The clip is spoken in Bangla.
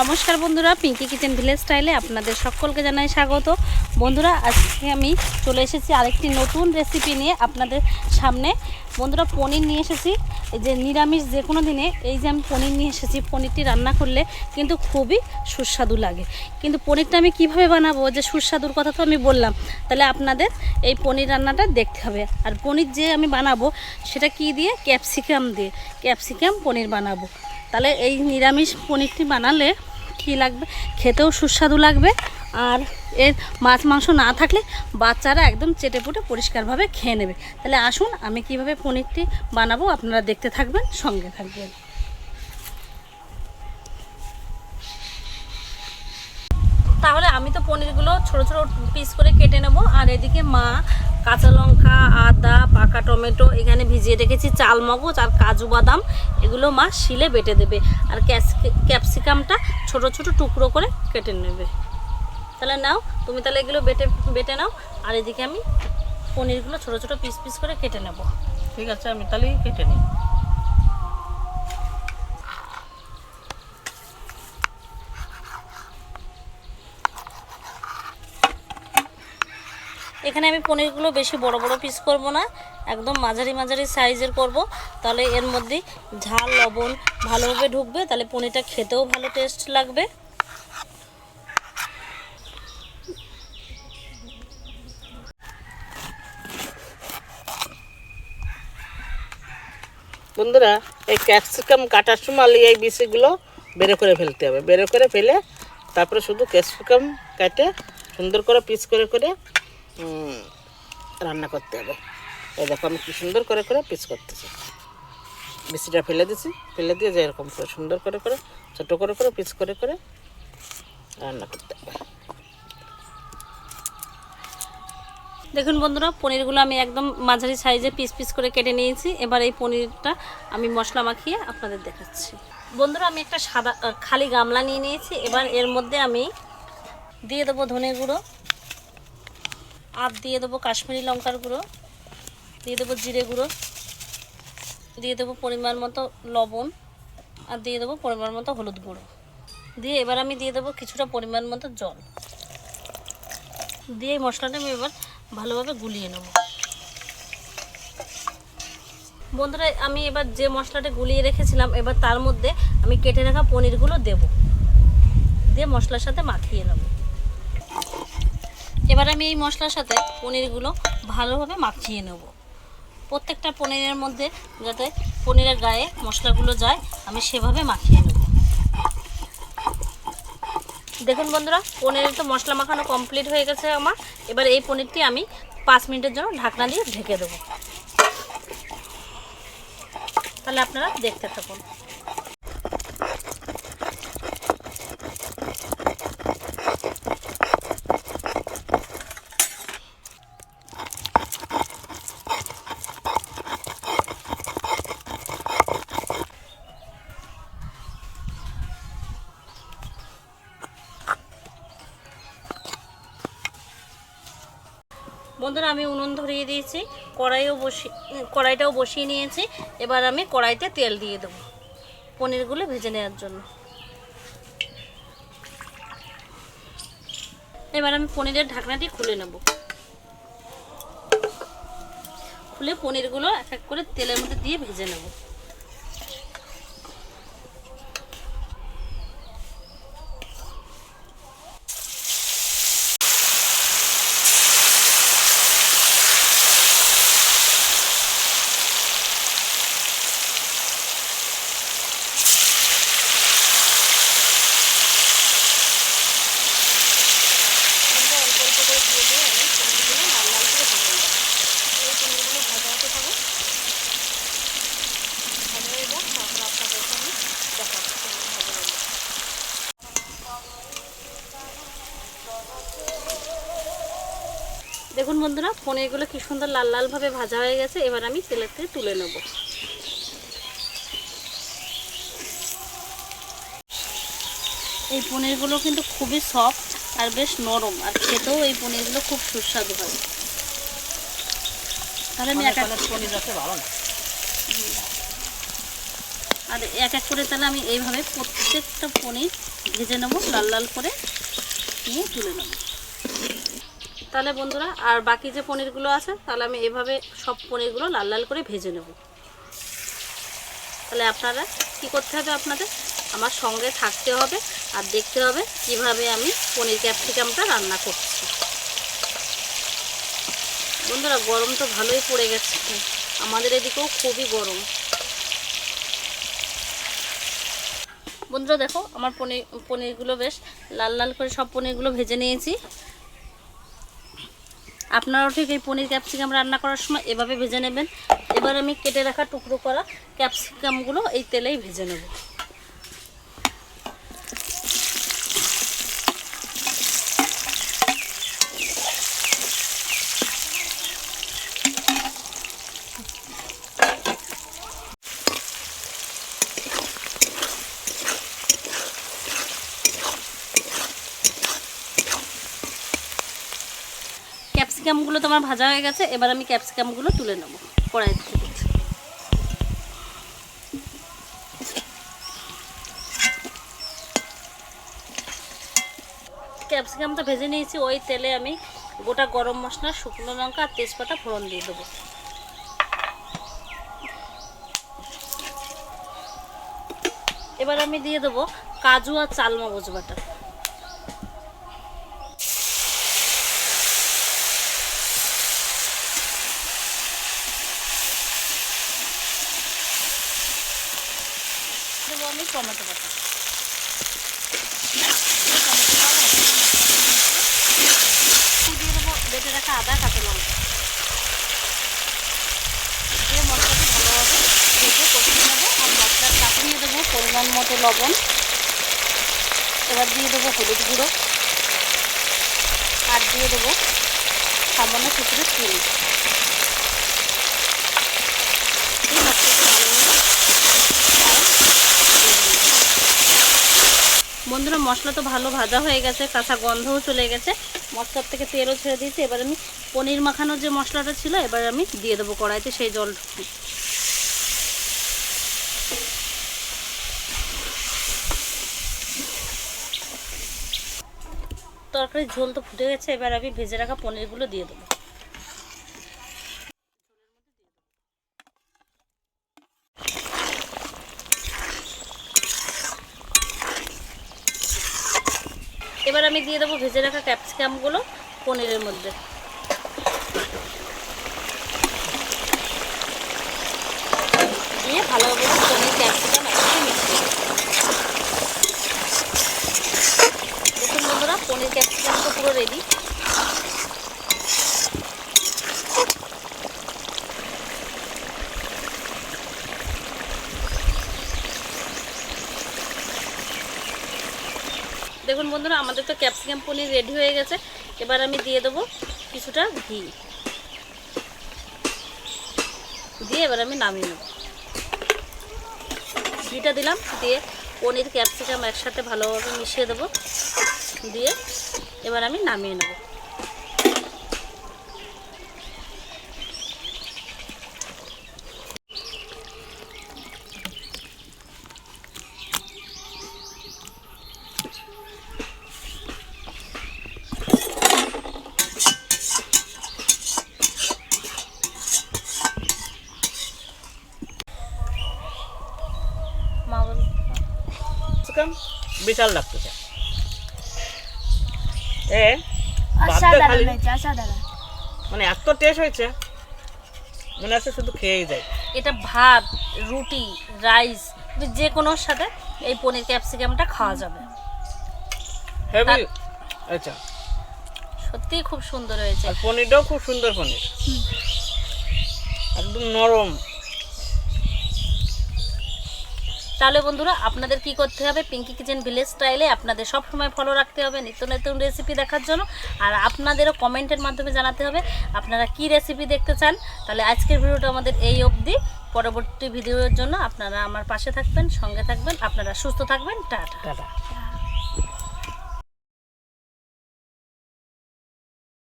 নমস্কার বন্ধুরা পিঙ্কি কিচেন ভিলেজ স্টাইলে আপনাদের সকলকে জানাই স্বাগত। বন্ধুরা, আজকে আমি চলে এসেছি আরেকটি নতুন রেসিপি নিয়ে আপনাদের সামনে। বন্ধুরা, পনির নিয়ে এসেছি। যে নিরামিষ যে কোনো দিনে এই যে আমি পনির নিয়ে এসেছি, পনিরটি রান্না করলে কিন্তু খুবই সুস্বাদু লাগে। কিন্তু পনিরটা আমি কীভাবে বানাবো, যে সুস্বাদুর কথা তো আমি বললাম, তাহলে আপনাদের এই পনির রান্নাটা দেখতে হবে। আর পনির যে আমি বানাবো, সেটা কি দিয়ে? ক্যাপসিকাম দিয়ে। ক্যাপসিকাম পনির বানাবো। তাহলে এই নিরামিষ পনিরটি বানালে কী লাগবে? খেতেও সুস্বাদু লাগবে। আর এর মাছ, মাংস না থাকলে বাচ্চারা একদম চেটে পুটে পরিষ্কারভাবে খেয়ে নেবে। তাহলে আসুন, আমি কীভাবে পনিরটি বানাবো আপনারা দেখতে থাকবেন, সঙ্গে থাকবেন। তাহলে আমি তো পনিরগুলো ছোট ছোট পিস করে কেটে নেব। আর এদিকে মা কাঁচা লঙ্কা আদা পাকা টমেটো, এখানে ভিজিয়ে রেখেছি চাল মগজ আর কাজু বাদাম। এগুলো মা শিলে বেটে দেবে। আর ক্যাপসি- ক্যাপসিকামটা ছোট ছোট টুকরো করে কেটে নেবে। তাহলে নাও, তুমি তাহলে এগুলো বেটে বেটে নাও। আর এদিকে আমি পনিরগুলো ছোট ছোট পিস পিস করে কেটে নেব। ঠিক আছে, আমি তাহলে কেটে নিই। এখানে আমি পনিরগুলো বেশি বড় বড় পিস করব না, একদম মাঝারি মাঝারি সাইজের করব। তাহলে এর মধ্যে ঝাল, লবণ ভালোভাবে ঢুকবে, তাহলে পনিরটা খেতেও ভালো টেস্ট লাগবে। বন্ধুরা, এই ক্যাপসিকাম কাটার সময় এই বিচিগুলো বের করে ফেলতে হবে। বের করে ফেলে তারপরে শুধু ক্যাপসিকাম কেটে সুন্দর করে পিস করে করে রান্না করতে হবে। এই দেখো আমি কি সুন্দর করে করে পিস করতেছি। বিচিটা ফেলে দিছি, ফেলে দিয়ে যে এরকম করে সুন্দর করে করে, ছোটো করে করে পিস করে করে রান্না করতে হবে। দেখুন বন্ধুরা, পনিরগুলো আমি একদম মাঝারি সাইজে পিস পিস করে কেটে নিয়েছি। এবার এই পনিরটা আমি মশলা মাখিয়ে আপনাদের দেখাচ্ছি। বন্ধুরা, আমি একটা সাদা খালি গামলা নিয়ে নিয়েছি। এবার এর মধ্যে আমি দিয়ে দেবো ধনে গুঁড়ো। আর দিয়ে দেবো কাশ্মীরি লঙ্কার গুঁড়ো, দিয়ে দেবো জিরে গুঁড়ো, দিয়ে দেবো পরিমাণ মতো লবণ আর দিয়ে দেবো পরিমাণ মতো হলুদ গুঁড়ো। দিয়ে এবার আমি দিয়ে দেবো কিছুটা পরিমাণ মতো জল। দিয়ে এই মশলাটা আমি এবার ভালোভাবে গুলিয়ে নেব। বন্ধুরা, আমি এবার যে মশলাটা গুলিয়ে রেখেছিলাম, এবার তার মধ্যে আমি কেটে রাখা পনিরগুলো দেব। দিয়ে মশলার সাথে মাখিয়ে নেব। এবার আমি এই মশলার সাথে পনিরগুলো ভালোভাবে মাখিয়ে নেব। প্রত্যেকটা পনিরের মধ্যে যাতে পনিরের গায়ে মশলাগুলো যায়, আমি সেভাবে মাখিয়ে নেব। দেখুন বন্ধুরা পনিরের তো মশলা মাখানো কমপ্লিট হয়ে গেছে আমার। এবার এই পনিরটি আমি পাঁচ মিনিটের জন্য ঢাকনা দিয়ে ঢেকে দেবো। তাহলে আপনারা দেখতে থাকুন। বন্ধুরা আমি উনুন ধরিয়ে দিয়েছি, কড়াইও বসিয়ে কড়াইটাও বসিয়ে নিয়েছি, এবার আমি কড়াইতে তেল দিয়ে দেবো পনিরগুলো ভেজে নেওয়ার জন্য। এবার আমি পনিরের ঢাকনাটি খুলে নেব। খুলে পনিরগুলো এক এক করে তেলের মধ্যে দিয়ে ভেজে নেব অল্প অল্প করে দিয়ে দিয়ে আমি পনিরগুলো লাল লাল করে ভেজে নেব এই পনিরগুলো ভাজা হতে থাকুক ভাজা হয়ে যাক তারপর আপনাদেরকে আমি দেখাচ্ছি কেমন ভাজা হলো দেখুন বন্ধুরা পনিরগুলো কি সুন্দর লাল লালভাবে ভাজা হয়ে গেছে। এবার আমি তেলের থেকে তুলে নেব। এই পনিরগুলো কিন্তু খুবই সফট আর বেশ নরম আর খেতেও এই পনিরগুলো খুব সুস্বাদু হয়। তাহলে আমি এক পনির ভালো না আর এক এক করে তাহলে আমি এইভাবে প্রত্যেকটা পনির ভেজে নেব লাল লাল করে নিয়ে তুলে নেব। তাহলে বন্ধুরা, আর বাকি যে পনিরগুলো আছে, তাহলে আমি এভাবে সব পনিরগুলো লাল লাল করে ভেজে নেব। তাহলে আপনারা কি করতে হবে আপনাদের? আমার সঙ্গে থাকতে হবে আর দেখতে হবে কীভাবে আমি পনির ক্যাপসিকামটা রান্না করছি। বন্ধুরা, গরম তো ভালোই পড়ে গেছে। আমাদের এদিকেও খুবই গরম। বন্ধুরা, দেখো, আমার পনির, পনিরগুলো বেশ লাল লাল করে সব পনিরগুলো ভেজে নিয়েছি। আপনারাও ঠিক এই পনির ক্যাপসিকাম রান্না করার সময় এভাবে ভেজে নেবেন। এবার আমি কেটে রাখা টুকরো করা ক্যাপসিকামগুলো এই তেলেই ভেজে নেব। ক্যাপসিকামগুলো তো আমার ভাজা হয়ে গেছে, এবার আমি ক্যাপসিকামগুলো তুলে নেব কড়াই থেকে ক্যাপসিকামটা ভেজে নিয়েছি, ওই তেলে আমি গোটা গরম মশলা, শুকনো লঙ্কা আর তেজপাতা ফোড়ন দিয়ে দেবো। এবার আমি দিয়ে দেবো কাজু আর চালমগজ বাটা দেবো আমি টমেটো বাটা দিয়ে দেবো বেটে রাখা আদা, কাঁচা লঙ্কা। দিয়ে মশলাটি ভালোভাবে ভেজে কষিয়ে নেব আর মশলার দেবো পরিমাণ মতো লবণ। এবার দিয়ে দেবো হলুদ গুঁড়ো। আর দিয়ে দেবো সামান্য টুকরো চিনি। বন্ধুরা, মশলা তো ভালো ভাজা হয়ে গেছে, কাঁচা গন্ধও চলে গেছে। মশলার থেকে তেলও ছেড়ে দিয়েছি। এবার আমি পনির মাখানোর যে মশলাটা ছিল, এবার আমি দিয়ে দেবো কড়াইতে সেই জল। তরকারির ঝোল তো ফুটে গেছে, এবার আমি ভেজে রাখা পনিরগুলো দিয়ে দেবো। এবার আমি দিয়ে দেবো ভেজে রাখা ক্যাপসিকামগুলো পনিরের মধ্যে দিয়ে ভালোভাবে পনির ক্যাপসিকাম একসাথে দেবো। দেখুন বন্ধুরা, পনির ক্যাপসিকাম তো পুরো রেডি দেখুন বন্ধুরা, আমাদের তো ক্যাপসিকাম পনির রেডি হয়ে গেছে। এবার আমি দিয়ে দেবো কিছুটা ঘি। দিয়ে এবার আমি নামিয়ে নেব। ঘিটা দিলাম, দিয়ে পনির, ক্যাপসিকাম একসাথে ভালোভাবে মিশিয়ে দেবো। দিয়ে এবার আমি নামিয়ে নেব মা বল ক্যাপসিকাম বিশাল লাগতেছে। এ খালি। মানে এত টেস্ট হয়েছে মনে হচ্ছে শুধু খেয়েই যায়। এটা ভাত রুটি রাইস যে কোনোর সাথে এই পনির ক্যাপসিকামটা খাওয়া যাবে। হেভি। আচ্ছা। সত্যিই খুব সুন্দর হয়েছে। আর পনিরটাও খুব সুন্দর পনির। একদম নরম। তাহলে বন্ধুরা, আপনাদের কি করতে হবে? পিঙ্কি কিচেন ভিলেজ স্টাইলে আপনাদের সব সময় ফলো রাখতে হবে, নিত্য নতুন রেসিপি দেখার জন্য। আর আপনাদেরও কমেন্টের মাধ্যমে জানাতে হবে, আপনারা কি রেসিপি দেখতে চান? তাহলে আজকের ভিডিওটা আমাদের এই অবধি। পরবর্তী ভিডিওর জন্য আপনারা আমার পাশে থাকবেন, সঙ্গে থাকবেন, আপনারা সুস্থ থাকবেন, টাটা। টাটা।